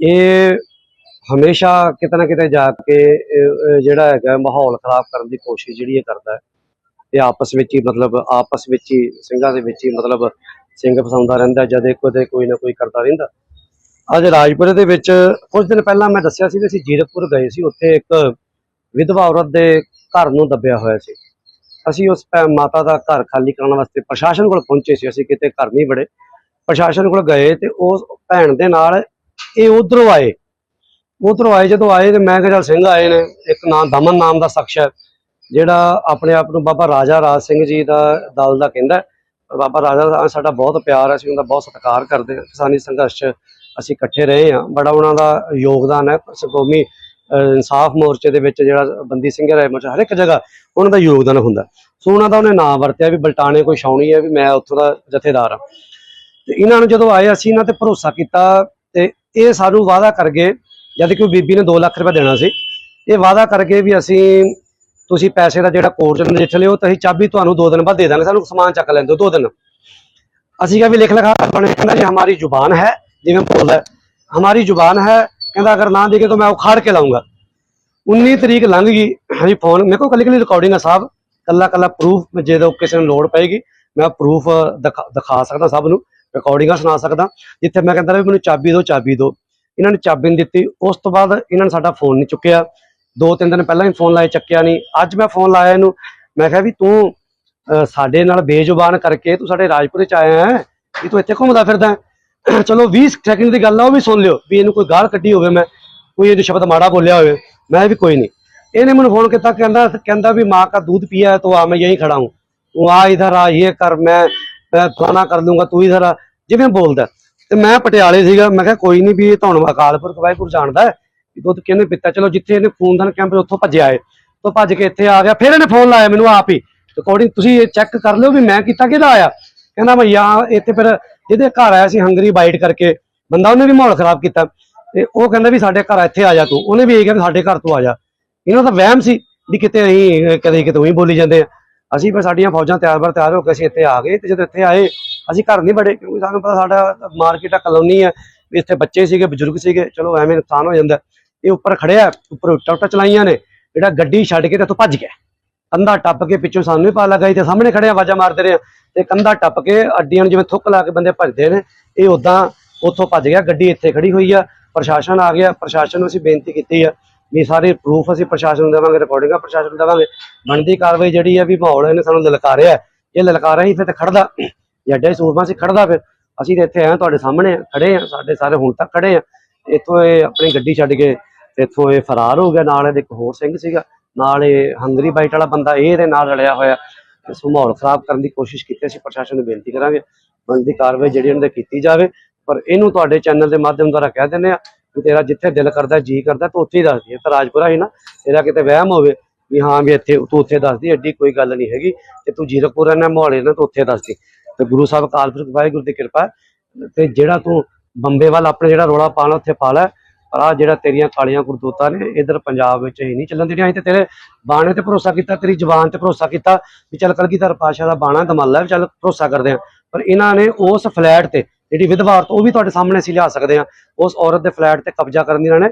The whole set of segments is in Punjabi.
ਇਹ ਹਮੇਸ਼ਾ ਕਿਤੇ ਨਾ ਕਿਤੇ ਜਾ ਕੇ ਜਿਹੜਾ ਹੈਗਾ ਮਾਹੌਲ ਖਰਾਬ ਕਰਨ ਦੀ ਕੋਸ਼ਿਸ਼ ਜਿਹੜੀ ਇਹ ਕਰਦਾ ਹੈ। ਤੇ ਆਪਸ ਵਿੱਚ ਹੀ ਮਤਲਬ, ਆਪਸ ਵਿੱਚ ਹੀ, ਸਿੰਘਾਂ ਦੇ ਵਿੱਚ ਹੀ ਮਤਲਬ ਸਿੰਘ ਫਸਾਉਂਦਾ ਰਹਿੰਦਾ ਜਦੇ ਕਦੇ ਕੋਈ ਨਾ ਕੋਈ ਕਰਦਾ ਰਹਿੰਦਾ। ਅੱਜ ਰਾਜਪੁਰੇ ਦੇ ਵਿੱਚ ਕੁਝ ਦਿਨ ਪਹਿਲਾਂ ਮੈਂ ਦੱਸਿਆ ਸੀ ਵੀ ਅਸੀਂ ਜੀਰਕਪੁਰ ਗਏ ਸੀ, ਉੱਥੇ ਇੱਕ ਵਿਧਵਾ ਔਰਤ ਦੇ ਘਰ ਨੂੰ ਦੱਬਿਆ ਹੋਇਆ ਸੀ। ਅਸੀਂ ਉਸ ਭੈ- ਮਾਤਾ ਦਾ ਘਰ ਖਾਲੀ ਕਰਾਉਣ ਵਾਸਤੇ ਪ੍ਰਸ਼ਾਸਨ ਕੋਲ ਪਹੁੰਚੇ ਸੀ, ਅਸੀਂ ਕਿਤੇ ਘਰ ਨਹੀਂ ਬੜੇ ਪ੍ਰਸ਼ਾਸਨ ਕੋਲ ਗਏ ਤੇ ਉਸ ਭੈਣ ਦੇ ਨਾਲ ਇਹ ਉਧਰੋਂ ਆਏ। ਉਧਰੋਂ ਆਏ, ਜਦੋਂ ਆਏ ਤੇ ਮੈਂ ਕਿਹਾ ਚੱਲ ਸਿੰਘ ਆਏ ਨੇ। ਇੱਕ ਨਾਮ ਦਮਨ ਨਾਮ ਦਾ ਸ਼ਖਸ ਹੈ, ਜਿਹੜਾ ਆਪਣੇ ਆਪ ਨੂੰ ਬਾਬਾ ਰਾਜਾ ਰਾਜ ਸਿੰਘ ਜੀ ਦਾ ਦਲ ਦਾ ਕਹਿੰਦਾ ਪਰ ਬਾਬਾ ਰਾਜਾ ਦਾ ਸਾਡਾ ਬਹੁਤ ਪਿਆਰ ਹੈ, ਅਸੀਂ ਉਹਦਾ ਬਹੁਤ ਸਤਿਕਾਰ ਕਰਦੇ ਹਾਂ। ਕਿਸਾਨੀ ਸੰਘਰਸ਼ ਅਸੀਂ ਇਕੱਠੇ ਰਹੇ ਹਾਂ। ਬੜਾ ਉਹਨਾਂ ਦਾ ਯੋਗਦਾਨ ਹੈ। ਕੌਮੀ ਇਨਸਾਫ ਮੋਰਚੇ ਦੇ ਵਿੱਚ ਜਿਹੜਾ ਬੰਦੀ ਸਿੰਘ ਰਾਏ ਮੋਰਚਾ ਹਰ ਇੱਕ ਜਗ੍ਹਾ ਉਹਨਾਂ ਦਾ ਯੋਗਦਾਨ ਹੁੰਦਾ ਸੋ ਉਹਨਾਂ ਦਾ ਉਹਨੇ ਨਾਂ ਵਰਤਿਆ ਵੀ ਬਲਟਾਣੇ ਕੋਈ ਛਾਉਣੀ ਹੈ ਵੀ ਮੈਂ ਉੱਥੋਂ ਦਾ ਜਥੇਦਾਰ ਹਾਂ। ਤੇ ਇਹਨਾਂ ਨੂੰ ਜਦੋਂ ਆਏ, ਅਸੀਂ ਇਹਨਾਂ ਤੇ ਭਰੋਸਾ ਕੀਤਾ ਤੇ ਇਹ ਸਾਨੂੰ ਵਾਅਦਾ ਕਰ ਗਏ ਜਦ ਕਿ ਬੀਬੀ ਨੇ 2 ਲੱਖ ਰੁਪਏ ਦੇਣਾ ਸੀ, ਇਹ ਵਾਅਦਾ ਕਰਕੇ ਵੀ ਅਸੀਂ, ਤੁਸੀਂ ਪੈਸੇ ਦਾ ਜਿਹੜਾ ਕੋਰਸ ਨਜਿੱਠ ਲਿਓ, ਤਾਂ ਅਸੀਂ ਚਾਬੀ ਤੁਹਾਨੂੰ 2 ਦਿਨ ਬਾਅਦ ਦੇ ਦਾਂਗੇ, ਸਾਨੂੰ ਸਮਾਨ ਚੱਕ ਲੈਣ ਦਿਓ 2 ਦਿਨ। ਅਸੀਂ ਕਿਹਾ ਵੀ ਲਿਖ ਲਿਖਾ ਬਣੇ, ਕਹਿੰਦਾ ਜੀ ਹਮਾਰੀ ਜ਼ੁਬਾਨ ਹੈ, ਜਿਵੇਂ ਬੋਲਦਾ ਹਮਾਰੀ ਜ਼ੁਬਾਨ ਹੈ, ਕਹਿੰਦਾ ਅਗਰ ਨਾ ਦੇਗੇ ਤਾਂ ਮੈਂ ਉਖਾੜ ਕੇ ਲਾਉਂਗਾ। 19 ਤਰੀਕ ਲੰਘ ਗਈ, ਹਾਂਜੀ ਫੋਨ ਮੇਰੇ ਕੋਲ ਕੱਲੀ ਕੱਲੀ ਰਿਕਾਰਡਿੰਗ ਆ ਸਾਹਿਬ ਕੱਲਾ ਕੱਲਾ ਪ੍ਰੂਫ ਜਦੋਂ ਕਿਸੇ ਨੂੰ ਲੋੜ ਪਏਗੀ, ਮੈਂ ਪ੍ਰੂਫ ਦਿਖਾ ਸਕਦਾ ਸਭ ਨੂੰ। ਰਿਕਾਰਡਿੰਗਾਂ ਸੁਣਾ ਸਕਦਾ, ਜਿੱਥੇ ਮੈਂ ਕਹਿੰਦਾ ਵੀ ਮੈਨੂੰ ਚਾਬੀ ਦੋ ਚਾਬੀ ਦੋ ਇਹਨਾਂ ਨੇ ਚਾਬੀ ਨਹੀਂ ਦਿੱਤੀ। ਉਸ ਤੋਂ ਬਾਅਦ ਇਹਨਾਂ ਨੇ ਸਾਡਾ ਫੋਨ ਨਹੀਂ ਚੁੱਕਿਆ। ਦੋ ਤਿੰਨ ਦਿਨ ਪਹਿਲਾਂ ਹੀ ਫੋਨ ਲਾਇਆ ਚੱਕਿਆ ਨਹੀਂ। ਅੱਜ ਮੈਂ ਫੋਨ ਲਾਇਆ ਇਹਨੂੰ। ਮੈਂ ਕਿਹਾ ਵੀ ਤੂੰ ਸਾਡੇ ਨਾਲ ਬੇਜ਼ੁਬਾਨ ਕਰਕੇ ਤੂੰ ਸਾਡੇ ਰਾਜਪੁਰੇ ਚ ਆਇਆ ਹੈ, ਵੀ ਤੂੰ ਇੱਥੇ ਘੁੰਮਦਾ ਫਿਰਦਾ ਚਲੋ 20 ਸੈਕਿੰਡ ਦੀ ਗੱਲ ਆ, ਉਹ ਵੀ ਸੁਣ ਲਿਓ ਵੀ ਇਹਨੂੰ ਕੋਈ ਗਾਲ ਕੱਢੀ ਹੋਵੇ ਮੈਂ, ਕੋਈ ਇਹਨੂੰ ਸ਼ਬਦ ਮਾੜਾ ਬੋਲਿਆ ਹੋਵੇ। ਮੈਂ ਵੀ ਕੋਈ ਨਹੀਂ। ਇਹਨੇ ਮੈਨੂੰ ਫੋਨ ਕੀਤਾ, ਕਹਿੰਦਾ ਕਹਿੰਦਾ ਵੀ ਮਾਂ ਦਾ ਦੁੱਧ ਪੀਆ ਹੈ, ਤੋ ਆ, ਮੈਂ ਇਹੀ ਖੜਾ ਹੂੰ। ਤੂੰ ਆ, ਇਧਰ ਆ, ਇਹ ਕਰ, ਮੈਂ ਥਾਣਾ ਕਰ ਲੂੰਗਾ ਤੂੰ ਹੀ ਸਾਰਾ, ਜਿਵੇਂ ਬੋਲਦਾ। ਤੇ ਮੈਂ ਪਟਿਆਲੇ ਸੀਗਾ, ਮੈਂ ਕਿਹਾ ਕੋਈ ਨਹੀਂ ਵੀ ਇਹ ਤੁਹਾਨੂੰ ਅਕਾਲਪੁਰ ਵਾਹਿਗੁਰੂ ਜਾਣਦਾ ਹੈ। ਦੁੱਧ ਕਿਹਨੇ ਪਿੱਤਾ? ਚਲੋ ਜਿੱਥੇ ਇਹਨੇ ਫੋਨ ਕੈਂਪ ਉੱਥੋਂ ਭੱਜਿਆ ਏ ਤੋਂ ਭੱਜ ਕੇ ਇੱਥੇ ਆ ਗਿਆ, ਫਿਰ ਇਹਨੇ ਫੋਨ ਲਾਇਆ ਮੈਨੂੰ ਆਪ ਹੀ। ਅਕੋਰਡਿੰਗ ਤੁਸੀਂ ਇਹ ਚੈੱਕ ਕਰ ਲਿਓ ਵੀ ਮੈਂ ਕੀਤਾ ਕਿਹਦਾ ਆਇਆ। ਕਹਿੰਦਾ ਭਈਆ ਇੱਥੇ ਫਿਰ ਜਿਹਦੇ ਘਰ ਆਇਆ ਸੀ ਹੰਗਰੀ ਬਾਈਟ ਕਰਕੇ, ਬੰਦਾ ਉਹਨੇ ਵੀ ਮਾਹੌਲ ਖਰਾਬ ਕੀਤਾ। ਤੇ ਉਹ ਕਹਿੰਦਾ ਵੀ ਸਾਡੇ ਘਰ ਇੱਥੇ ਆ ਜਾ ਤੂੰ। ਉਹਨੇ ਵੀ ਇਹ ਕਿਹਾ ਸਾਡੇ ਘਰ ਤੋਂ ਆ ਜਾ। ਇਹਨਾਂ ਦਾ ਵਹਿਮ ਸੀ ਵੀ ਕਿਤੇ ਅਸੀਂ, ਕਦੇ ਕਿਤੇ ਉਹੀ ਬੋਲੀ ਜਾਂਦੇ ਆ। ਅਸੀਂ ਫਿਰ ਸਾਡੀਆਂ ਫੌਜਾਂ ਤਿਆਰ ਬਰ ਤਿਆਰ ਹੋ ਕੇ ਅਸੀਂ ਇੱਥੇ ਆ ਗਏ ਤੇ ਜਦੋਂ ਇੱਥੇ ਆਏ ਅਸੀਂ ਘਰ ਨਹੀਂ ਬੜੇ ਕਿਉਂਕਿ ਸਾਨੂੰ ਪਤਾ ਸਾਡਾ ਮਾਰਕੀਟ ਆ ਕਲੋਨੀ ਹੈ ਵੀ ਇੱਥੇ ਬੱਚੇ ਸੀਗੇ ਬਜ਼ੁਰਗ ਸੀਗੇ ਚਲੋ ਐਵੇਂ ਨੁਕਸਾਨ ਹੋ ਜਾਂਦਾ। ਇਹ ਉੱਪਰ ਖੜਿਆ ਉੱਪਰ ਉੱਟਾ ਉੱਟਾ ਚਲਾਈਆਂ ਨੇ ਜਿਹੜਾ ਗੱਡੀ ਛੱਡ ਕੇ ਤੇ ਇੱਥੋਂ ਭੱਜ ਗਿਆ। ਕੰਧਾ ਟੱਪ ਕੇ ਪਿੱਛੋਂ ਸਾਨੂੰ ਵੀ ਪਾ ਲੱਗਾ ਤੇ ਸਾਹਮਣੇ ਖੜਿਆ ਆਵਾਜ਼ਾਂ ਮਾਰਦੇ ਰਹੇ ਆ, ਤੇ ਕੰਧਾ ਟੱਪ ਕੇ ਅੱਡੀਆਂ ਨੂੰ ਜਿਵੇਂ ਥੁੱਕ ਲਾ ਕੇ ਬੰਦੇ ਭੱਜਦੇ ਨੇ ਇਹ ਉਦਾਂ ਉੱਥੋਂ ਭੱਜ ਗਿਆ ਗੱਡੀ ਇੱਥੇ ਖੜੀ ਹੋਈ ਆ ਪ੍ਰਸ਼ਾਸਨ ਆ ਗਿਆ ਪ੍ਰਸ਼ਾਸਨ ਨੂੰ ਅਸੀਂ ਬੇਨਤੀ ਕੀਤੀ ਆ ਵੀ ਸਾਰੇ ਪ੍ਰੂਫ ਅਸੀਂ ਪ੍ਰਸ਼ਾਸਨ ਨੂੰ ਦੇਵਾਂਗੇ ਰਿਕਾਰਡਿੰਗਾਂ ਪ੍ਰਸ਼ਾਸਨ ਨੂੰ ਦੇਵਾਂਗੇ। ਬਣਦੀ ਕਾਰਵਾਈ ਜਿਹੜੀ ਆ ਵੀ ਮਾਹੌਲ ਇਹਨੇ ਸਾਨੂੰ ਲਲਕਾਰਿਆ ਇਹ ਲਲਕਾਰਿਆ ਹੀ ਫਿਰ ਤੇ ਖੜਦਾ ਹੀ ਸੂਰਮਾ ਸੀ ਖੜਦਾ ਫਿਰ ਅਸੀਂ ਤੇ ਇੱਥੇ ਆਏ ਹਾਂ, ਤੁਹਾਡੇ ਸਾਹਮਣੇ ਖੜੇ ਆ ਸਾਡੇ ਸਾਰੇ ਹੁਣ ਤੱਕ ਖੜੇ ਆ। ਇੱਥੋਂ ਇਹ ਆਪਣੀ ਗੱਡੀ ਛੱਡ ਕੇ ਇੱਥੋਂ ਇਹ ਫਰਾਰ ਹੋ ਗਿਆ ਨਾਲ ਇਹਦੇ ਇੱਕ ਹੋਰ ਸਿੰਘ ਸੀਗਾ ਨਾਲ ਇਹ ਹੰਗਰੀ ਬਾਈਟ ਵਾਲਾ ਬੰਦਾ ਇਹ ਇਹਦੇ ਨਾਲ ਰਲਿਆ ਹੋਇਆ। ਇਸ ਮਾਹੌਲ ਖਰਾਬ ਕਰਨ ਦੀ ਕੋਸ਼ਿਸ਼ ਕੀਤੀ ਅਸੀਂ ਪ੍ਰਸ਼ਾਸਨ ਨੂੰ ਬੇਨਤੀ ਕਰਾਂਗੇ ਬਣਦੀ ਕਾਰਵਾਈ ਜਿਹੜੀ ਉਹਨਾਂ ਦੇ ਕੀਤੀ ਜਾਵੇ। ਪਰ ਇਹਨੂੰ ਤੁਹਾਡੇ ਚੈਨਲ ਦੇ ਮਾਧਿਅਮ ਦੁਆਰਾ ਕਹਿ ਦਿੰਦੇ ਆ ਕਿ ਤੇਰਾ ਜਿੱਥੇ ਦਿਲ ਕਰਦਾ, ਜੀ ਕਰਦਾ, ਤੂੰ ਉੱਥੇ ਹੀ ਦੱਸਦੀ ਤਾਂ ਰਾਜਪੁਰਾ ਹੀ ਨਾ, ਤੇਰਾ ਕਿਤੇ ਵਹਿਮ ਹੋਵੇ ਵੀ ਹਾਂ ਵੀ ਇੱਥੇ, ਤੂੰ ਉੱਥੇ ਦੱਸਦੀ, ਐਡੀ ਕੋਈ ਗੱਲ ਨਹੀਂ ਹੈਗੀ। ਤੇ ਤੂੰ ਜੀਰਕਪੁਰ ਰਹਿਣਾ ਮੋਹਾਲੀ ਨਾ ਤੂੰ ਉੱਥੇ ਦੱਸਦੀ। ਤੇ ਗੁਰੂ ਸਾਹਿਬ ਕਾਲਪੁਰਖ ਵਾਹਿਗੁਰੂ ਦੀ ਕਿਰਪਾ ਤੇ ਜਿਹੜਾ ਤੂੰ ਬੰਬੇ ਵੱਲ ਆਪਣੇ ਜਿਹੜਾ ਰੋਲਾ ਪਾਣਾ ਉੱਥੇ ਪਾ ਲੈ। ਪਰ ਆ ਜਿਹੜਾ ਤੇਰੀਆਂ ਕਾਲੀਆਂ ਗੁਰਦੂਤਾਂ ਨੇ, ਇਧਰ ਪੰਜਾਬ ਵਿੱਚ ਹੀ ਨਹੀਂ ਚੱਲਣ ਦੇਣੀਆਂ। ਅਸੀਂ ਤੇ ਤੇਰੇ ਬਾਣੇ ਤੇ ਭਰੋਸਾ ਕੀਤਾ, ਤੇਰੀ ਜ਼ੁਬਾਨ ਤੇ ਭਰੋਸਾ ਕੀਤਾ ਵੀ ਚੱਲ ਕਲਗੀਧਰ ਪਾਸ਼ਾ ਦਾ ਬਾਣਾ ਦਮੱਲਾ ਵੀ ਚੱਲ ਭਰੋਸਾ ਕਰਦੇ ਆ ਪਰ ਇਹਨਾਂ ਨੇ ਉਸ ਫਲੈਟ ਤੇ ਜਿਹੜੀ ਵਿਧਵਾ ਔਰਤ ਉਹ ਵੀ ਤੁਹਾਡੇ ਸਾਹਮਣੇ ਅਸੀਂ ਲਿਆ ਸਕਦੇ ਆ ਉਸ ਔਰਤ ਦੇ ਫਲੈਟ ਤੇ ਕਬਜ਼ਾ ਕਰਨ ਦੀ ਇਹਨਾਂ ਨੇ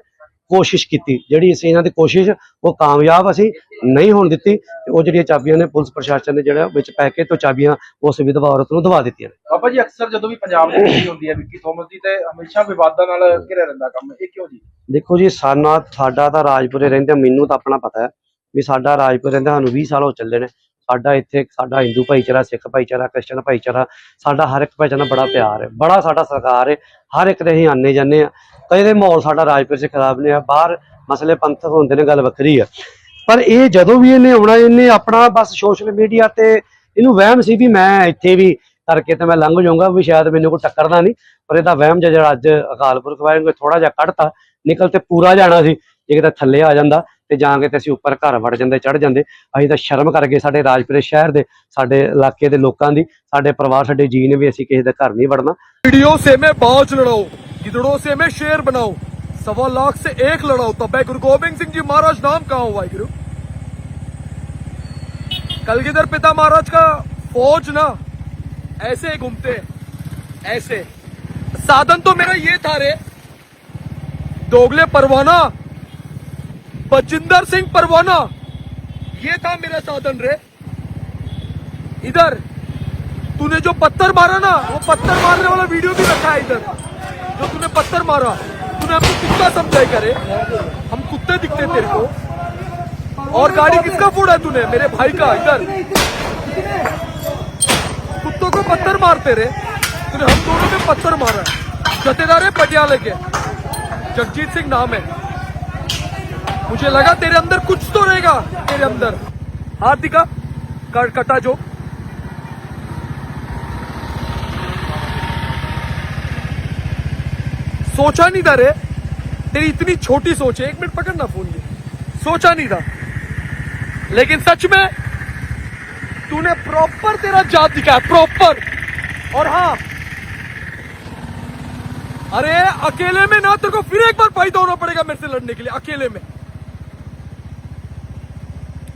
ਕੋਸ਼ਿਸ਼ ਕੀਤੀ। ਜਿਹੜੀ ਅਸੀਂ ਇਹਨਾਂ ਦੀ ਕੋਸ਼ਿਸ਼ ਉਹ ਕਾਮਯਾਬ ਅਸੀਂ ਨਹੀਂ ਹੋਣ ਦਿੱਤੀ ਤੇ ਉਹ ਜਿਹੜੀਆਂ ਚਾਬੀਆਂ ਨੇ ਪੁਲਿਸ ਪ੍ਰਸ਼ਾਸਨ ਨੇ ਜਿਹੜਾ ਵਿੱਚ ਪੈ ਕੇ ਤੋਂ ਚਾਬੀਆਂ ਉਸ ਵਿਧਵਾ ਔਰਤ ਨੂੰ ਦਵਾ ਦਿੱਤੀਆਂ ਬਾਬਾ ਜੀ ਅਕਸਰ ਜਦੋਂ ਵੀ ਪੰਜਾਬ ਦੀ ਗੱਲ ਹੁੰਦੀ ਹੈ ਵਿੱਕੀ ਥੋਮਸ ਦੀ ਤੇ ਹਮੇਸ਼ਾ ਵਿਵਾਦਾਂ ਨਾਲ ਘਿਰਿਆ ਰਹਿੰਦਾ ਕੰਮ। ਇਹ ਕਿਉਂ ਜੀ? ਦੇਖੋ ਜੀ ਸਾਨਾ ਸਾਡਾ ਤਾਂ ਰਾਜਪੁਰੇ ਰਹਿੰਦੇ ਮੈਨੂੰ ਤਾਂ ਆਪਣਾ ਪਤਾ ਹੈ ਵੀ ਸਾਡਾ ਰਾਜਪੁਰੇ ਰਹਿੰਦੇ ਸਾਨੂੰ 20 ਸਾਲ ਹੋ ਚੱਲੇ ਨੇ। ਸਾਡਾ ਇੱਥੇ ਸਾਡਾ ਹਿੰਦੂ ਭਾਈਚਾਰਾ, ਸਿੱਖ ਭਾਈਚਾਰਾ, ਕ੍ਰਿਸਚਨ ਭਾਈਚਾਰਾ, ਸਾਡਾ ਹਰ ਇੱਕ ਭਾਈਚਾਰਾ ਨਾਲ ਬੜਾ ਪਿਆਰ ਹੈ। ਬੜਾ ਸਾਡਾ ਸਰਕਾਰ ਹੈ। ਹਰ ਇੱਕ ਦੇ ਅਸੀਂ ਆਨੇ ਜਾਂਦੇ ਆ ਕਈ ਦੇ ਮਾਹੌਲ ਸਾਡਾ ਰਾਜਪੁਰ 'ਚ ਖਰਾਬ ਨੇ ਆ ਬਾਹਰ ਮਸਲੇ ਪੰਥਕ ਹੁੰਦੇ ਨੇ, ਗੱਲ ਵੱਖਰੀ ਆ। ਪਰ ਇਹ ਜਦੋਂ ਵੀ ਇਹਨੇ ਆਉਣਾ, ਇਹਨੇ ਆਪਣਾ ਬਸ ਸੋਸ਼ਲ ਮੀਡੀਆ ਤੇ ਇਹਨੂੰ ਵਹਿਮ ਸੀ ਵੀ ਮੈਂ ਇੱਥੇ ਵੀ ਕਰਕੇ ਤੇ ਮੈਂ ਲੰਘ ਜਾਊਂਗਾ, ਵੀ ਸ਼ਾਇਦ ਮੈਨੂੰ ਕੋਈ ਟੱਕਰਦਾ ਨਹੀਂ। ਪਰ ਇਹਦਾ ਵਹਿਮ ਜਿਹਾ ਜਿਹੜਾ ਅੱਜ ਅਕਾਲ ਪੁਰਖ ਵਾਹਿਗੁਰੂ ਥੋੜਾ ਜਿਹਾ ਕੱਢਤਾ, ਨਿਕਲ ਤੇ ਪੂਰਾ ਜਾਣਾ ਸੀ। ਜੇ ਕਿਤੇ ਥੱਲੇ ਆ ਜਾਂਦਾ ਤੇ ਜਾਂ ਕੇ ਤੇ ਅਸੀਂ ਉੱਪਰ ਘਰ ਵੜ ਜਾਂਦੇ ਚੜ ਜਾਂਦੇ ਅਸੀਂ ਤਾਂ ਸ਼ਰਮ ਕਰਕੇ ਸਾਡੇ ਰਾਜਪੁਰੇ ਸ਼ਹਿਰ ਦੇ ਸਾਡੇ ਇਲਾਕੇ ਦੇ ਲੋਕਾਂ ਦੀ ਸਾਡੇ ਪਰਿਵਾਰ ਸਾਡੇ ਜੀ ਨੇ ਵੀ ਅਸੀਂ ਕਿਸੇ ਦੇ ਘਰ ਨਹੀਂ ਵੜਨਾ वीडियो से मैं बाज लड़ाऊं गिदड़ों से मैं शेर बनाऊं सवा लाख से एक लड़ाऊं तब मैं गुरु गोबिंद सिंह जी महाराज नाम कहा हुआ है गुरु कलगीधर पिता महाराज का फौज ना ऐसे घूमते हैं, ऐसे साधन तो मेरा ये था रे दोगले परवाना बजिंदर सिंह परवाना। ये था मेरा साधन रे। इधर तूने जो पत्थर मारा ना वो पत्थर मारने वाला वीडियो भी रखा है इधर। जो तूने पत्थर मारा तूने हमको कुत्ता समझाई करे। हम कुत्ते दिखते तेरे को। और गाड़ी किसका फोड़ा तूने? मेरे भाई का इधर। कुत्तों को पत्थर मारते रे। तूने हम दोनों में पत्थर मारा। है जथेदार है पटियाले के। जगजीत सिंह नाम है। मुझे लगा तेरे अंदर कुछ तो रहेगा, तेरे अंदर। हाथ दिखा, कर कटा जो। सोचा नहीं था रे। तेरी इतनी छोटी सोच है, एक मिनट पकड़ना फ़ोन ये। सोचा नहीं था। लेकिन सच में, तूने प्रॉपर तेरा जात दिखाया प्रॉपर और हाँ अरे, अकेले में ना तेरे को फिर एक बार फ़ायदा होना पड़ेगा मेरे से लड़ने के लिए, अकेले में।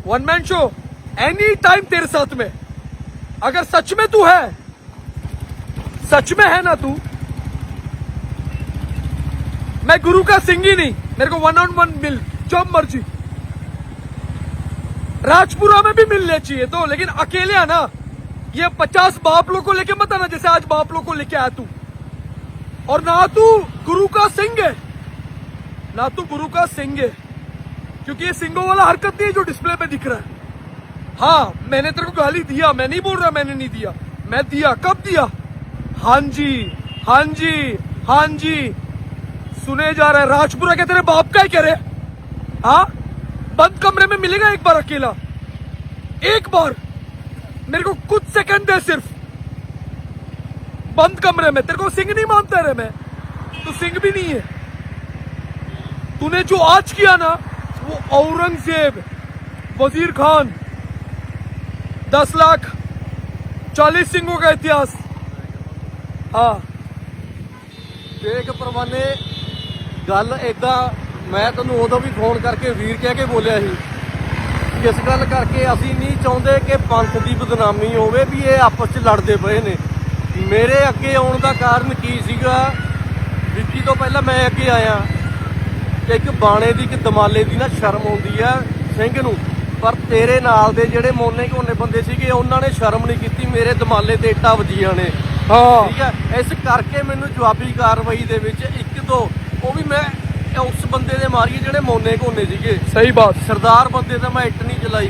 One man show any time तेरे साथ में। अगर सच में तू है, सच में है ना तू, मैं गुरु का सिंह ही नहीं, मेरे को वन ऑन वन मिल जब मर्ज़ी। राजपुरा में भी मिलने चाहिए तो लेकिन अकेले आना ये पचास बाप लोग को लेके मत आना, जैसे आज बाप लोग को लेके आया तू। और ना तू गुरु का सिंह है। ना तू गुरु का सिंह है। क्योंकि ये सिंगों वाला हरकत नहीं है जो डिस्प्ले पे दिख रहा है। हाँ मैंने तेरे को गाली दिया मैं नहीं बोल रहा, मैंने नहीं दिया। मैं दिया, कब दिया? हाँ जी हाँ जी हाँ जी। सुने जा रहा है, राजपुरा के तेरे बाप का ही कह रहे हाँ। बंद कमरे में मिलेगा एक बार अकेला? एक बार? मेरे को कुछ सेकंड दे सिर्फ़। बंद कमरे में, तेरे को सिंह नहीं मानता रे मैं। तू सिंह भी नहीं है। तूने जो आज किया ना वो औरंगजेब वजीर खान दस लाख चालीस सिंहों का इतिहास हाँ ਦੇਖ ਪਰਵਾਨੇ ਗੱਲ ਏਦਾਂ ਮੈਂ ਤੈਨੂੰ ਉਦੋਂ ਵੀ ਫੋਨ ਕਰਕੇ ਵੀਰ ਕਹਿ ਕੇ ਬੋਲਿਆ ਸੀ ਕਿਸ ਗੱਲ ਕਰਕੇ ਅਸੀਂ ਨਹੀਂ ਚਾਹੁੰਦੇ ਕਿ ਪੰਥ ਦੀ ਬਦਨਾਮੀ ਹੋਵੇ ਵੀ ਇਹ ਆਪਸ 'ਚ ਲੜਦੇ ਪਏ ਨੇ ਮੇਰੇ ਅੱਗੇ ਆਉਣ ਦਾ ਕਾਰਨ ਕੀ ਸੀਗਾ ਵਿੱਕੀ ਤੋਂ ਪਹਿਲਾਂ ਮੈਂ ਅੱਗੇ ਆਇਆ ਇੱਕ ਬਾਣੇ ਦੀ ਇੱਕ ਦਮਾਲੇ ਦੀ ਨਾ ਸ਼ਰਮ ਆਉਂਦੀ ਆ ਸਿੰਘ ਨੂੰ। ਪਰ ਤੇਰੇ ਨਾਲ ਦੇ ਜਿਹੜੇ ਮੋਨੇ ਘੋਨੇ ਬੰਦੇ ਸੀਗੇ ਉਹਨਾਂ ਨੇ ਸ਼ਰਮ ਨਹੀਂ ਕੀਤੀ ਮੇਰੇ ਦਮਾਲੇ ਤੇ ਇੱਟਾਂ ਵੱਜੀਆਂ ਨੇ। ਹਾਂ। ਠੀਕ ਹੈ ਇਸ ਕਰਕੇ ਮੈਨੂੰ ਜਵਾਬੀ ਕਾਰਵਾਈ ਦੇ ਵਿੱਚ ਇੱਕ ਦੋ ਉਹ ਵੀ ਮੈਂ ਉਸ ਬੰਦੇ ਦੇ ਮਾਰੀਏ ਜਿਹੜੇ ਮੋਨੇ ਘੋਨੇ ਸੀਗੇ। ਸਹੀ ਬਾਤ। ਸਰਦਾਰ ਬੰਦੇ ਤਾਂ ਮੈਂ ਇੱਟ ਨਹੀਂ ਚਲਾਈ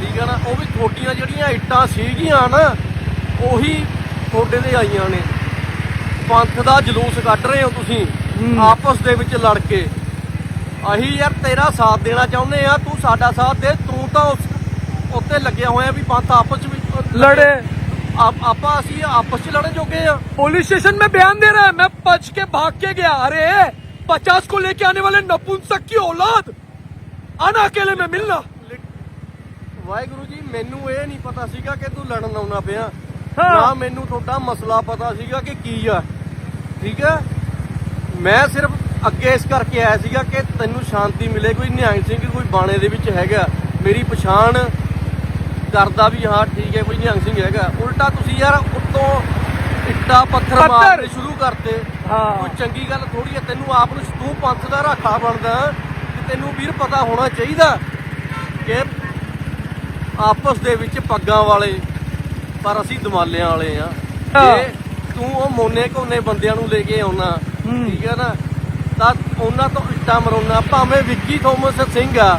ਠੀਕ ਹੈ ਨਾ? ਉਹ ਵੀ ਥੋਟੀਆਂ ਜਿਹੜੀਆਂ ਇੱਟਾਂ ਸੀਗੀਆਂ ਨਾ ਉਹੀ ਥੋੜੇ ਦੇ ਆਈਆਂ ਨੇ। ਪੰਥ ਦਾ ਜਲੂਸ ਕੱਢ ਰਹੇ ਹੋ ਤੁਸੀਂ। ਆਪਸ ਦੇ ਵਿੱਚ ਲੜ ਕੇ। ਅਹੀ ਯਾਰ ਤੇਰਾ ਸਾਥ ਦੇਣਾ ਚਾਹੁੰਦੇ ਆ ਤੂੰ ਸਾਡਾ ਸਾਥ ਦੇ ਤੂੰ ਤਾਂ ਉਸ ਉੱਤੇ ਲੱਗਿਆ ਹੋਇਆ ਵੀ ਪੰਥ ਆਪਸ ਵਿੱਚ लड़े ਆਪ- ਆਪਾਂ ਅਸੀਂ ਆਪਸ ਚ ਲੜਨ ਜੋਗੇ ਆ पुलिस स्टेशन में बयान दे रहा है मैं बच के भाग के गया अरे पचास को लेके आने वाले नपुंसक की औलाद आना अकेले में मिलना ਵਾਹਿਗੁਰੂ ਜੀ ਮੈਨੂੰ ਇਹ ਨਹੀਂ ਪਤਾ ਸੀਗਾ ਕਿ ਤੂੰ ਲੜਨ ਆਉਣਾ ਪਿਆ ਹਾਂ। ਨਾ ਮੈਨੂੰ ਤੁਹਾਡਾ ਮਸਲਾ ਪਤਾ ਸੀਗਾ ਕਿ ਕੀ ਆ ਠੀਕ ਹੈ ਮੈਂ ਸਿਰਫ ਅੱਗੇ ਇਸ ਕਰਕੇ ਆਇਆ ਸੀਗਾ ਕਿ ਤੈਨੂੰ ਸ਼ਾਂਤੀ ਮਿਲੇ ਕੋਈ ਨਿਹੰਗ ਸਿੰਘ ਕੋਈ ਬਾਣੇ ਦੇ ਵਿੱਚ ਹੈਗਾ ਮੇਰੀ ਪਛਾਣ ਕਰਦਾ ਵੀ ਹਾਂ ਠੀਕ ਹੈ ਕੋਈ ਨਿਹੰਗ ਸਿੰਘ ਹੈਗਾ ਉਲਟਾ ਤੁਸੀਂ ਯਾਰ ਉੱਤੋਂ ਇੱਟਾ ਪੱਥਰ। ਮਾਰਨੇ ਸ਼ੁਰੂ ਕਰਤੇ ਹਾਂ। ਕੋਈ ਚੰਗੀ ਗੱਲ ਥੋੜੀ ਹੈ ਤੈਨੂੰ ਆਪ ਨੂੰ ਤੂੰ ਪੰਥ ਦਾ ਰਾਖਾ ਬਣਦਾ ਤੇ ਤੈਨੂੰ ਵੀਰ ਪਤਾ ਹੋਣਾ ਚਾਹੀਦਾ ਕਿ ਆਪਸ ਦੇ ਵਿੱਚ ਪੱਗਾਂ ਵਾਲੇ ਪਰ ਅਸੀਂ ਦਮਾਲਿਆਂ ਵਾਲੇ ਆ। ਜੇ ਤੂੰ ਉਹ ਮੋਨੇ ਕੋਨੇ ਬੰਦਿਆਂ ਨੂੰ ਲੈ ਕੇ ਆਉਣਾ। ਠੀਕ ਹੈ ਨਾ ਤਾਂ ਉਹਨਾਂ ਤੋਂ ਇੱਟਾਂ ਮਰਾਉਣਾ ਭਾਵੇਂ ਵਿੱਕੀ ਥੋਮਸ ਸਿੰਘ ਆ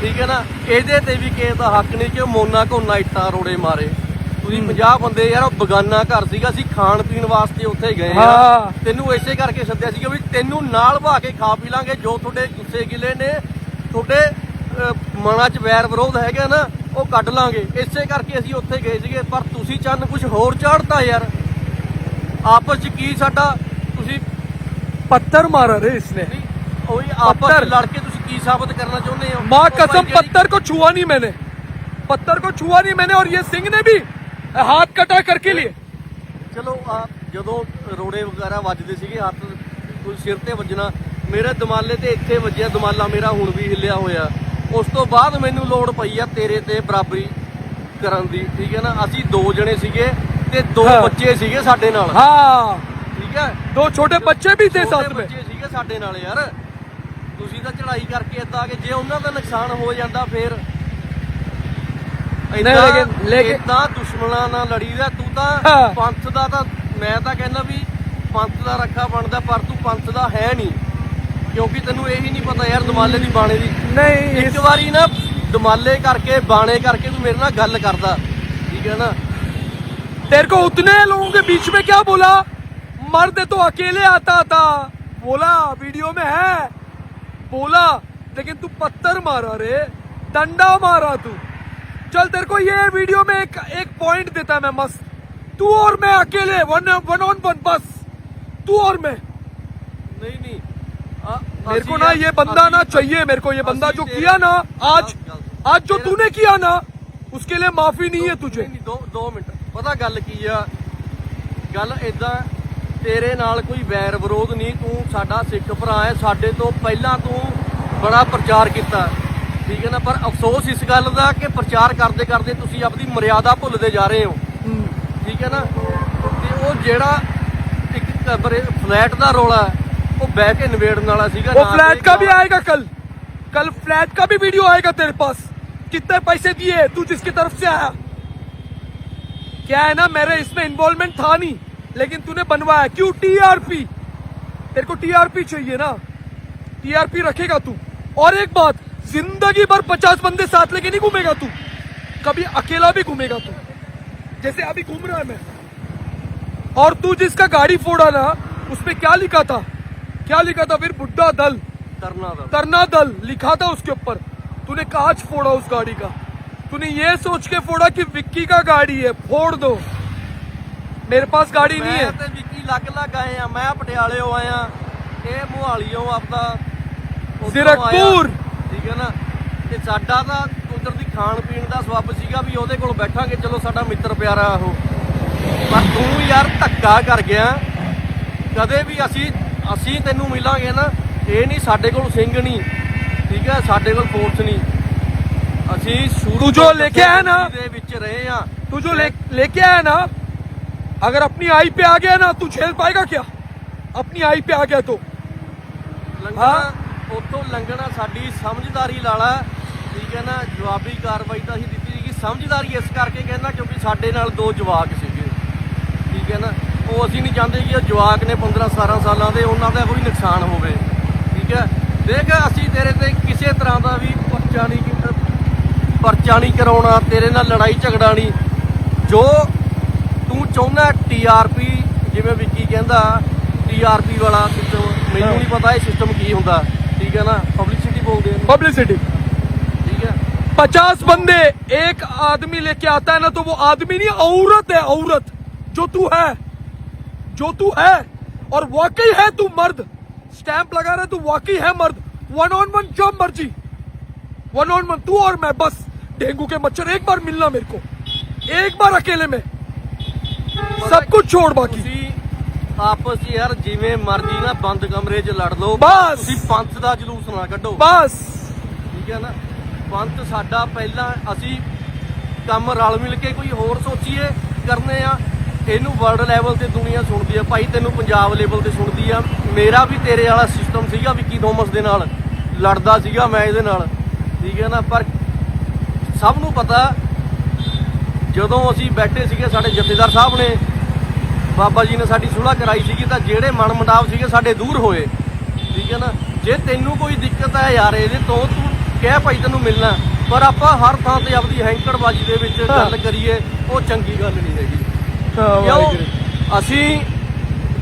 ਠੀਕ ਹੈ ਨਾ? ਇਹਦੇ ਤੇ ਵੀ ਕਿਸੇ ਦਾ ਹੱਕ ਨਹੀਂ ਕਿ ਉਹ ਮੋਨਾ ਕੋਨਾ ਇੱਟਾਂ ਰੋੜੇ ਮਾਰੇ। ਤੁਸੀਂ 50 ਬੰਦੇ ਯਾਰ ਉਹ ਬਗਾਨਾ ਘਰ ਸੀਗਾ ਅਸੀਂ ਖਾਣ ਪੀਣ ਵਾਸਤੇ ਉੱਥੇ ਗਏ ਆ। ਤੈਨੂੰ ਇਸੇ ਕਰਕੇ ਸੱਦਿਆ ਸੀਗਾ ਵੀ ਤੈਨੂੰ ਨਾਲ ਭਾ ਕੇ ਖਾ ਪੀ ਲਾਂਗੇ ਜੋ ਤੁਹਾਡੇ ਗੁੱਸੇ ਗਿਲੇ ਨੇ ਤੁਹਾਡੇ ਮਨਾਂ 'ਚ ਵੈਰ ਵਿਰੋਧ ਹੈਗਾ ਨਾ ਉਹ ਕੱਢ ਲਾਂਗੇ। ਇਸੇ ਕਰਕੇ ਅਸੀਂ ਉੱਥੇ ਗਏ ਸੀਗੇ ਪਰ ਤੁਸੀਂ ਚੰਨ ਕੁਝ ਹੋਰ ਚਾੜਤਾ ਯਾਰ। ਆਪਸ 'ਚ ਕੀ ਸਾਡਾ पत्थर मारा रे इसने ਉਹੀ ਆਪਸ 'ਚ ਪੱਥਰ। ਲੜ ਕੇ ਤੁਸੀਂ ਕੀ ਸਾਬਤ ਕਰਨਾ ਚਾਹੁੰਦੇ ਹੋ माँ ਉਹ ਭਾਈ कसम ਜਿਹੜੀ- पत्थर को छुआ नहीं मैंने पत्थर को छुआ नहीं मैंने और ये सिंह ने भी हाथ कटा करके लिए ਚਲੋ ਆ ਜਦੋਂ ਰੋੜੇ ਵਗੈਰਾ ਵੱਜਦੇ ਸੀਗੇ ਹੱਥ ਕੋਈ ਸਿਰ ਤੇ ਵੱਜਣਾ ਮੇਰੇ ਦਮਾਲੇ ਤੇ ਇੱਥੇ ਵੱਜਿਆ ਦਮਾਲਾ ਮੇਰਾ ਹੁਣ ਵੀ ਹਿੱਲਿਆ ਹੋਇਆ ਉਸ ਤੋਂ ਬਾਅਦ ਮੈਨੂੰ ਲੋੜ ਪਈ ਆ ਤੇਰੇ ਤੇ ਬਰਾਬਰੀ ਕਰਨ ਦੀ ਠੀਕ ਹੈ ਨਾ ਅਸੀਂ ਦੋ ਜਣੇ ਸੀਗੇ ਤੇ ਦੋ ਹਾਂ। ਬੱਚੇ ਸੀਗੇ ਸਾਡੇ ਨਾਲ हाँ ਦੋ ਛੋਟੇ ਬੱਚੇ ਵੀ ਤੇ ਸਾਥ ਵਿੱਚ। ਸੀਗੇ ਸਾਡੇ ਨਾਲ ਯਾਰ। ਤੁਸੀਂ ਤਾਂ ਚੜਾਈ ਕਰਕੇ ਇੱਦਾਂ ਆ ਜੇ ਉਹਨਾਂ ਦਾ ਨੁਕਸਾਨ ਹੋ ਜਾਂਦਾ ਫੇਰ ਨਹੀਂ ਲੇਕਿਨ ਲੇਕਿਨ ਤਾਂ ਦੁਸ਼ਮਣਾਂ ਨਾਲ ਲੜੀਦਾ ਤੂੰ ਤਾਂ ਪੰਥ ਦਾ ਤਾਂ ਮੈਂ ਤਾਂ ਕਹਿੰਦਾ ਵੀ ਪੰਥ ਦਾ ਰੱਖਾ ਬਣਦਾ ਪਰ ਤੂੰ ਪੰਥ ਦਾ ਹੈ ਨਹੀਂ। ਕਿਉਂਕਿ ਤੈਨੂੰ ਇਹ ਹੀ ਨਹੀਂ ਪਤਾ ਯਾਰ ਦਮਾਲੇ ਦੀ ਬਾਣੇ ਦੀ। ਨਹੀਂ ਇੱਕ ਵਾਰੀ ਨਾ ਦਮਾਲੇ ਕਰਕੇ ਬਾਣੇ ਕਰਕੇ ਤੂੰ ਮੇਰੇ ਨਾਲ ਗੱਲ ਕਰਦਾ। ਠੀਕ ਹੈ ਨਾ? ਤੇਰੇ ਕੋ ਉਤਨੇ ਲੋਗੋਂ ਦੇ ਵਿੱਚ ਮੈਂ ਕੀ ਬੋਲਾ? मर्द तो अकेले आता था। बोला वीडियो में है। बोला लेकिन तू पत्थर मारा रे डंडा मारा तू। चल तेरे को ये वीडियो में एक एक पॉइंट देता मैं मस्त। तू और मैं अकेले वन वन ऑन वन बस। तू और मैं। नहीं नहीं। आ, मेरे को ना ये बंदा ना चाहिए मेरे को ये बंदा जो किया ना हाँ, आज आज जो तूने किया ना उसके लिए माफ़ी नहीं है तुझे। दो दो मिनट। पता गल की गल ऐसा ਤੇਰੇ ਨਾਲ ਕੋਈ ਵੈਰ ਵਿਰੋਧ ਨਹੀਂ ਤੂੰ ਸਾਡਾ ਸਿੱਖ ਭਰਾ ਹੈ ਸਾਡੇ ਤੋਂ ਪਹਿਲਾਂ ਤੂੰ ਬੜਾ ਪ੍ਰਚਾਰ ਕੀਤਾ ਠੀਕ ਹੈ ਨਾ ਪਰ ਅਫਸੋਸ ਇਸ ਗੱਲ ਦਾ ਕਿ ਪ੍ਰਚਾਰ ਕਰਦੇ ਕਰਦੇ ਤੁਸੀਂ ਆਪਣੀ ਮਰਿਆਦਾ ਭੁੱਲਦੇ ਜਾ ਰਹੇ ਹੋ ਠੀਕ ਹੈ ਨਾ ਤੇ ਉਹ ਜਿਹੜਾ ਇੱਕ ਕਮਰੇ ਫਲੈਟ ਦਾ ਰੋਲਾ ਹੈ, ਉਹ ਬਹਿ ਕੇ ਨਿਬੇੜਨ ਵਾਲਾ ਸੀਗਾ वो ਨਾ फ्लैट ਕਿ का भी आएगा कल कल फ्लैट का भी वीडियो आएगा तेरे पास कितने पैसे दिए तू जिसकी तरफ से आया क्या है ना मेरे इसमें इन्वॉल्वमेंट था नहीं लेकिन तूने बनवाया क्यों? टीआरपी तेरे को टीआरपी चाहिए ना। टीआरपी रखेगा तू। और एक बात ज़िंदगी भर पचास बंदे साथ लेके नहीं घूमेगा तू। कभी अकेला भी घूमेगा तू। जैसे अभी घूम रहा है मैं। और तू जिसका गाड़ी फोड़ा ना उसपे क्या लिखा था? क्या लिखा था फिर? बुड्ढा दल। तरना दल। तरना दल लिखा था उसके ऊपर। तूने कांच फोड़ा उस गाड़ी का? तूने ये सोच के फोड़ा कि विक्की का गाड़ी है। फोड़ दो। ਮੇਰੇ ਪਾਸ ਗਾੜੀ ਨਹੀਂ ਹੈ। ਮੈਂ ਤੇ ਵਿੱਕੀ ਲੱਗ ਲੱਗ ਆਏ ਆ ਮੈਂ ਪਟਿਆਲੇੋਂ ਆਇਆ ਇਹ ਮੁਹਾਲੀੋਂ ਆਪਦਾ ਜ਼ੀਰਕਪੁਰ ਠੀਕ ਹੈ ਨਾ? ਤੇ ਸਾਡਾ ਤਾਂ ਉਧਰ ਦੀ ਖਾਣ ਪੀਣ ਦਾ ਸਵੱਬ ਸੀਗਾ ਵੀ ਉਹਦੇ ਕੋਲ ਬੈਠਾਂਗੇ ਚਲੋ ਸਾਡਾ ਮਿੱਤਰ ਪਿਆਰਾ ਉਹ। ਪਰ ਤੂੰ ਯਾਰ ਧੱਕਾ ਕਰ ਗਿਆ। ਕਦੇ ਵੀ ਅਸੀਂ ਅਸੀਂ ਤੈਨੂੰ ਮਿਲਾਂਗੇ ਨਾ ਇਹ ਨਹੀਂ ਸਾਡੇ ਕੋਲ ਸਿੰਘ ਨਹੀਂ। ਠੀਕ ਹੈ? ਸਾਡੇ ਕੋਲ ਫੋਰਸ ਨਹੀਂ। ਅਸੀਂ ਸ਼ੁਰੂ ਤੋਂ ਲੈ ਕੇ ਆਇਆ ਨਾ ਦੇ ਵਿੱਚ ਰਹੇ ਆ। ਤੂੰ ਜੋ ਲੈ ਕੇ ਆਇਆ ਨਾ अगर अपनी आई पे आ गया ना तू झेल पाएगा क्या अपनी आई पे आ गया तो ਲੰਘਣਾ ਉੱਥੋਂ ਲੰਘਣਾ ਸਾਡੀ ਸਮਝਦਾਰੀ ਲਾਲਾ ਠੀਕ ਹੈ ਨਾ ਜਵਾਬੀ ਕਾਰਵਾਈ ਤਾਂ ਅਸੀਂ ਦਿੱਤੀ ਸੀਗੀ ਸਮਝਦਾਰੀ ਇਸ ਕਰਕੇ ਕਹਿੰਦਾ ਕਿਉਂਕਿ ਸਾਡੇ ਨਾਲ ਦੋ ਜਵਾਕ ਸੀਗੇ ਠੀਕ ਹੈ ਨਾ ਉਹ ਅਸੀਂ ਨਹੀਂ ਚਾਹੁੰਦੇ ਕਿ ਉਹ ਜਵਾਕ ਨੇ 15 17 ਸਾਲਾਂ ਦੇ ਉਹਨਾਂ ਦਾ ਕੋਈ ਨੁਕਸਾਨ ਹੋਵੇ ਠੀਕ ਹੈ ਦੇਖ ਅਸੀਂ ਤੇਰੇ ਤੇ ਕਿਸੇ ਤਰ੍ਹਾਂ ਦਾ ਵੀ ਪਰਚਾ ਨਹੀਂ ਕੀਤਾ ਪਰਚਾ ਨਹੀਂ ਕਰਾਉਣਾ ਤੇਰੇ ਨਾਲ ਲੜਾਈ ਝਗੜਾ ਨਹੀਂ ਜੋ ਤੂੰ ਚਾਹੁੰਦਾ ਟੀਆਰਪੀ ਜਿਵੇਂ ਵਿੱਕੀ ਕਹਿੰਦਾ ਟੀਆਰਪੀ ਵਾਲਾ ਸਿਸਟਮ ਮੈਨੂੰ ਨਹੀਂ ਪਤਾ ਇਹ ਸਿਸਟਮ ਕੀ ਹੁੰਦਾ ਠੀਕ ਹੈ ਨਾ ਪਬਲਿਸਿਟੀ ਬੋਲਦੇ ਆ पब्लिसिटी ਠੀਕ ਹੈ पचास बंदे एक आदमी लेके आता है ना तो वो आदमी नहीं औरत है औरत जो तू है जो तू है और वाकई है तू मर्द स्टैंप लगा रहा है तू वाकई है मर्द वन ऑन वन जो मर्जी वन ऑन वन तू और मैं बस डेंगू के मच्छर एक बार मिलना मेरे को एक बार अकेले में ਸਭ ਕੁਝ ਛੋੜ ਬਾਕੀ। ਆਪਸ 'ਚ ਯਾਰ ਜਿਵੇਂ ਮਰਜ਼ੀ ਨਾ ਬੰਦ ਕਮਰੇ 'ਚ ਲੜ ਲਓ। ਬਸ। ਤੁਸੀਂ ਪੰਥ ਦਾ ਜਲੂਸ ਨਾ ਕੱਢੋ। ਬਸ। ਠੀਕ ਹੈ ਨਾ? ਪੰਥ ਸਾਡਾ ਪਹਿਲਾਂ ਅਸੀਂ ਕੰਮ ਰਲ ਮਿਲ ਕੇ ਕੋਈ ਹੋਰ ਸੋਚੀਏ ਕਰਨੇ ਆ। ਇਹਨੂੰ ਵਰਲਡ ਲੈਵਲ ਤੇ ਦੁਨੀਆ ਸੁਣਦੀ ਆ। ਭਾਈ ਤੈਨੂੰ ਪੰਜਾਬ ਲੈਵਲ ਤੇ ਸੁਣਦੀ ਆ। ਮੇਰਾ ਵੀ ਤੇਰੇ ਵਾਲਾ ਸਿਸਟਮ ਸੀਗਾ ਵਿੱਕੀ ਥੋਮਸ ਦੇ ਨਾਲ। ਲੜਦਾ ਸੀਗਾ ਮੈਂ ਇਹਦੇ ਨਾਲ। ਠੀਕ ਹੈ ਨਾ? ਪਰ ਸਭ ਨੂੰ ਪਤਾ ਜਦੋਂ ਅਸੀਂ ਬੈਠੇ ਸੀਗੇ ਸਾਡੇ ਜਥੇਦਾਰ ਸਾਹਿਬ ਨੇ ਬਾਬਾ ਜੀ ਨੇ ਸਾਡੀ ਸੁਲ੍ਹਾ ਕਰਾਈ ਸੀਗੀ ਤਾਂ ਜਿਹੜੇ ਮਨ ਮੁਟਾਵ ਸੀਗੇ ਸਾਡੇ ਦੂਰ ਹੋਏ। ਠੀਕ ਹੈ ਨਾ? ਜੇ ਤੈਨੂੰ ਕੋਈ ਦਿੱਕਤ ਹੈ ਯਾਰ ਇਹਦੇ ਤੋਂ ਤੂੰ ਕਹਿ ਭਾਈ ਤੈਨੂੰ ਮਿਲਣਾ। ਪਰ ਆਪਾਂ ਹਰ ਥਾਂ ਤੇ ਆਪਦੀ ਹੈਂਕੜਬਾਜੀ ਦੇ ਵਿੱਚ ਗੱਲ ਕਰੀਏ ਉਹ ਚੰਗੀ ਗੱਲ ਨਹੀਂ ਹੈਗੀ। ਕਿਉਂ? ਅਸੀਂ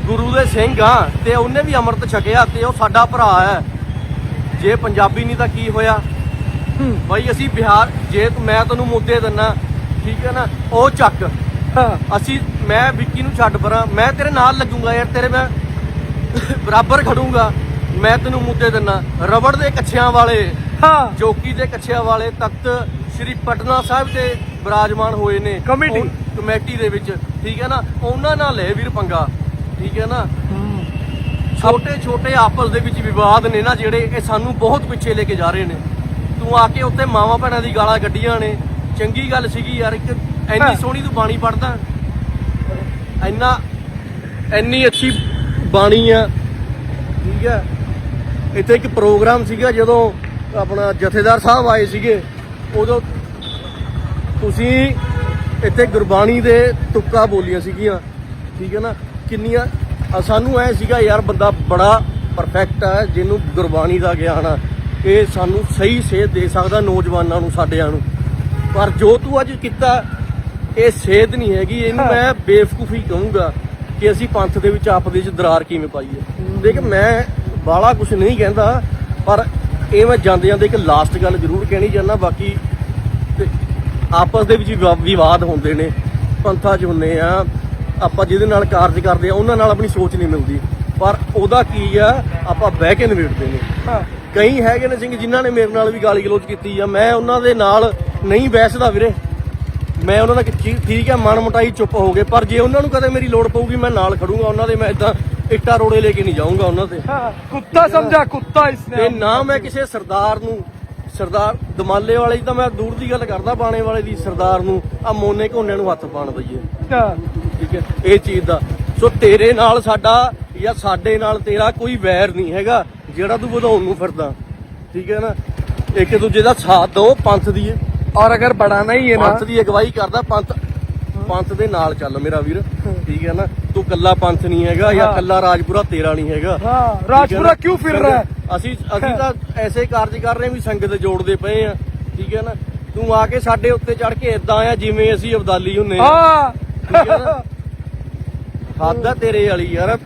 ਗੁਰੂ ਦੇ ਸਿੰਘ ਆ ਤੇ ਉਹਨੇ ਵੀ ਅੰਮ੍ਰਿਤ ਛਕਿਆ ਤੇ ਉਹ ਸਾਡਾ ਭਰਾ ਹੈ। ਜੇ ਪੰਜਾਬੀ ਨਹੀਂ ਤਾਂ ਕੀ ਹੋਇਆ? ਬਾਈ ਅਸੀਂ ਬਿਹਾਰ ਜੇ ਮੈਂ ਤੈਨੂੰ ਮੁੱਦੇ ਦਿੰਨਾ ਠੀਕ ਹੈ ਨਾ? ਉਹ ਚੱਕ। ਅਸੀਂ ਮੈਂ ਵਿੱਕੀ ਨੂੰ ਛੱਡ ਪਰਾਂ। ਮੈਂ ਤੇਰੇ ਨਾਲ ਲੱਗੂੰਗਾ ਯਾਰ ਤੇਰੇ ਮੈਂ ਬਰਾਬਰ ਖੜੂੰਗਾ। ਮੈਂ ਤੈਨੂੰ ਮੁੱਦੇ ਦਿੰਨਾ। ਰਬੜ ਦੇ ਕੱਛਿਆਂ ਵਾਲੇ हाँ ਜੋਕੀ ਦੇ ਕੱਛਿਆਂ ਵਾਲੇ ਤਖਤ ਸ੍ਰੀ ਪਟਨਾ ਸਾਹਿਬ ਤੇ ਬਿਰਾਜਮਾਨ ਹੋਏ ਨੇ। ਕਮੇਟੀ। ਕਮੇਟੀ ਦੇ ਵਿੱਚ ਠੀਕ ਹੈ ਨਾ? ਉਹਨਾਂ ਨਾਲ ਲੈ ਵੀਰ ਪੰਗਾ ਠੀਕ ਹੈ ਨਾ? ਛੋਟੇ ਛੋਟੇ ਆਪਸ ਦੇ ਵਿੱਚ ਵਿਵਾਦ ਨੇ ਨਾ ਜਿਹੜੇ ਇਹ ਸਾਨੂੰ ਬਹੁਤ ਪਿੱਛੇ ਲੈ ਕੇ ਜਾ ਰਹੇ ਨੇ। ਤੂੰ ਆ ਕੇ ਉੱਤੇ ਮਾਵਾਂ ਭੈਣਾਂ ਦੀ ਗਾਲਾਂ ਕੱਢੀਆਂ ਨੇ। ਚੰਗੀ ਗੱਲ ਸੀਗੀ ਯਾਰ ਇੱਕ। ਇੰਨੀ ਸੋਹਣੀ ਤੂੰ ਬਾਣੀ ਪੜਦਾ ਇੰਨਾ ਇੰਨੀ ਅੱਛੀ ਬਾਣੀ ਆ। ਠੀਕ ਹੈ ਇੱਥੇ ਇੱਕ ਪ੍ਰੋਗਰਾਮ ਸੀਗਾ ਜਦੋਂ ਆਪਣਾ ਜਥੇਦਾਰ ਸਾਹਿਬ ਆਏ ਸੀਗੇ। ਉਦੋਂ ਤੁਸੀਂ ਇੱਥੇ ਗੁਰਬਾਣੀ ਦੇ ਤੁੱਕਾ ਬੋਲੀਆਂ ਸੀਗੀਆਂ। ਠੀਕ ਹੈ ਨਾ? ਕਿੰਨੀਆਂ ਸਾਨੂੰ ਐ ਸੀਗਾ ਯਾਰ ਬੰਦਾ ਬੜਾ ਪਰਫੈਕਟ ਹੈ ਜਿਹਨੂੰ ਗੁਰਬਾਣੀ ਦਾ ਗਿਆਨ ਆ। ਇਹ ਸਾਨੂੰ ਸਹੀ ਸੇਧ ਦੇ ਸਕਦਾ ਨੌਜਵਾਨਾਂ ਨੂੰ ਸਾਡਿਆਂ ਨੂੰ। ਪਰ ਜੋ ਤੂੰ ਅੱਜ ਕੀਤਾ ਇਹ ਸੇਧ ਨਹੀਂ ਹੈਗੀ। ਇਹਨੂੰ ਮੈਂ ਬੇਵਕੂਫੀ ਕਹੂੰਗਾ ਕਿ ਅਸੀਂ ਪੰਥ ਦੇ ਵਿੱਚ ਆਪਦੇ ਵਿੱਚ ਦਰਾਰ ਕਿਵੇਂ ਪਾਈਏ। ਦੇਖ ਮੈਂ ਬਾਲਾ ਕੁਝ ਨਹੀਂ ਕਹਿੰਦਾ ਪਰ ਇਹ ਮੈਂ ਜਾਂਦੇ ਜਾਂਦੇ ਇੱਕ ਲਾਸਟ ਗੱਲ ਜ਼ਰੂਰ ਕਹਿਣੀ ਚਾਹੁੰਦਾ ਬਾਕੀ ਆਪਸ ਦੇ ਵਿੱਚ ਵਿਵਾ- ਵਿਵਾਦ ਹੁੰਦੇ ਨੇ ਪੰਥਾਂ 'ਚ ਹੁੰਨੇ ਆ ਆਪਾਂ ਜਿਹਦੇ ਨਾਲ ਕਾਰਜ ਕਰਦੇ ਆ ਉਹਨਾਂ ਨਾਲ ਆਪਣੀ ਸੋਚ ਨਹੀਂ ਮਿਲਦੀ। ਪਰ ਉਹਦਾ ਕੀ ਆ ਆਪਾਂ ਬਹਿ ਕੇ ਨਿਬੇੜਦੇ ਨੇ। ਹਾਂ। ਕਈ ਹੈਗੇ ਨੇ ਸਿੰਘ ਜਿਨ੍ਹਾਂ ਨੇ ਮੇਰੇ ਨਾਲ ਵੀ ਗਾਲੀ ਗਲੋਚ ਕੀਤੀ ਆ ਮੈਂ ਉਹਨਾਂ ਦੇ ਨਾਲ ਨਹੀਂ ਬੈਸਦਾ ਵੀਰੇ। ਮੈਂ ਉਹਨਾਂ ਦਾ ਠੀਕ ਹੈ ਮਨ ਮਟਾਈ ਚੁੱਪ ਹੋ ਗਏ। ਪਰ ਜੇ ਉਹਨਾਂ ਨੂੰ ਕਦੇ ਮੇਰੀ ਲੋੜ ਪਊਗੀ ਮੈਂ ਨਾਲ ਖੜੂਗਾ। ਉਹਨਾਂ ਦੇ ਮੈਂ ਇਦਾਂ ਇੱਟਾ ਰੋੜੇ ਲੈ ਕੇ ਨਹੀਂ ਜਾਊਂਗਾ ਉਹਨਾਂ ਤੇ। ਕੁੱਤਾ ਸਮਝਾ ਕੁੱਤਾ ਇਸਨੇ ਤੇ ਨਾ ਮੈਂ ਕਿਸੇ ਸਰਦਾਰ ਨੂੰ ਸਰਦਾਰ ਦਮਾਲੇ ਵਾਲੇ ਦੀ ਤਾਂ ਮੈਂ ਦੂਰ ਦੀ ਗੱਲ ਕਰਦਾ ਬਾਣੇ ਵਾਲੇ ਦੀ ਸਰਦਾਰ ਨੂੰ। ਆ ਮੋਨੇ ਘੋਨੇ ਨੂੰ ਹੱਥ ਪਾਣ ਦਈਏ ਠੀਕ ਹੈ ਇਹ ਚੀਜ਼ ਦਾ। ਸੋ ਤੇਰੇ ਨਾਲ ਸਾਡਾ ਜਾਂ ਸਾਡੇ ਨਾਲ ਤੇਰਾ ਕੋਈ ਵੈਰ ਨਹੀਂ ਹੈਗਾ ਜਿਹੜਾ ਤੂੰ ਵਧਾਉਣ ਨੂੰ ਫਿਰਦਾ। ਠੀਕ ਹੈ ਨਾ? ਇੱਕ ਦੂਜੇ ਦਾ ਸਾਥ ਦੋ ਪੰਥ ਦੀ ਔਰ ਅਗਰ ਬੜਾਣਾ ਹੀ ਹੈ ਨਾ ਪੰਥ ਦੀ ਅਗਵਾਈ ਕਰਦਾ ਪੰਥ ਪੰਥ ਦੇ ਨਾਲ ਚੱਲ ਮੇਰਾ ਵੀਰ। ਠੀਕ ਹੈ ਨਾ? ਤੂੰ ਕੱਲਾ ਪੰਥ ਨਹੀਂ ਹੈਗਾ ਜਾਂ ਕੱਲਾ ਰਾਜਪੁਰਾ ਤੇਰਾ ਨਹੀਂ ਹੈਗਾ। ਹਾਂ ਰਾਜਪੁਰਾ ਕਿਉਂ ਫਿਰ ਰਿਹਾ? ਅਸੀਂ ਅਸੀਂ ਤਾਂ ਐਸੇ ਕਾਰਜ ਕਰ ਰਹੇ ਵੀ ਸੰਗਤ ਜੋੜਦੇ ਪਏ ਆ ਠੀਕ ਹੈ ਨਾ? ਤੂੰ ਆ ਕੇ ਸਾਡੇ ਉੱਤੇ ਚੜ ਕੇ ਇਦਾਂ ਆ ਜਿਵੇਂ ਅਸੀਂ ਅਬਦਾਲੀ ਹੁੰਨੇ ਹਾਂ। ਹੱਦ ਆ ਤੇਰੇ ਵਾਲੀ ਯਾਰ।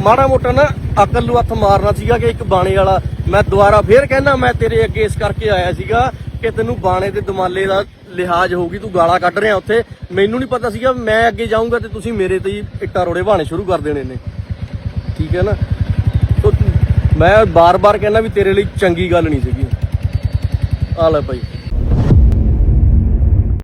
ਮਾੜਾ ਮੋਟਾ ਨਾ ਅਕਲ ਨੂੰ ਹੱਥ ਮਾਰਨਾ ਸੀਗਾ ਕਿ ਇੱਕ ਬਾਣੇ ਵਾਲਾ ਮੈਂ ਦੁਬਾਰਾ ਫੇਰ ਕਹਿੰਦਾ ਮੈਂ ਤੇਰੇ ਅੱਗੇ ਇਸ ਕਰਕੇ ਆਇਆ ਸੀਗਾ ਕਿ ਤੈਨੂੰ ਬਾਣੇ ਤੇ ਦਮਾਲੇ ਦਾ ਲਿਹਾਜ਼ ਹੋਊਗੀ, ਤੂੰ ਗਾਲਾਂ ਕੱਢ ਰਿਹਾ ਉੱਥੇ। ਮੈਨੂੰ ਨਹੀਂ ਪਤਾ ਸੀਗਾ, ਮੈਂ ਅੱਗੇ ਜਾਊਂਗਾ ਤੇ ਤੁਸੀਂ ਮੇਰੇ ਤੇ ਹੀ ਇੱਟਾਂ ਰੋੜੇ ਬਾਣੇ ਸ਼ੁਰੂ ਕਰ ਦੇਣੇ ਨੇ। ਠੀਕ ਹੈ ਨਾ? ਸੋ ਮੈਂ ਬਾਰ-ਬਾਰ ਕਹਿੰਦਾ ਵੀ ਤੇਰੇ ਲਈ ਚੰਗੀ ਗੱਲ ਨਹੀਂ ਸੀਗੀ। ਆ ਲੈ ਭਾਈ।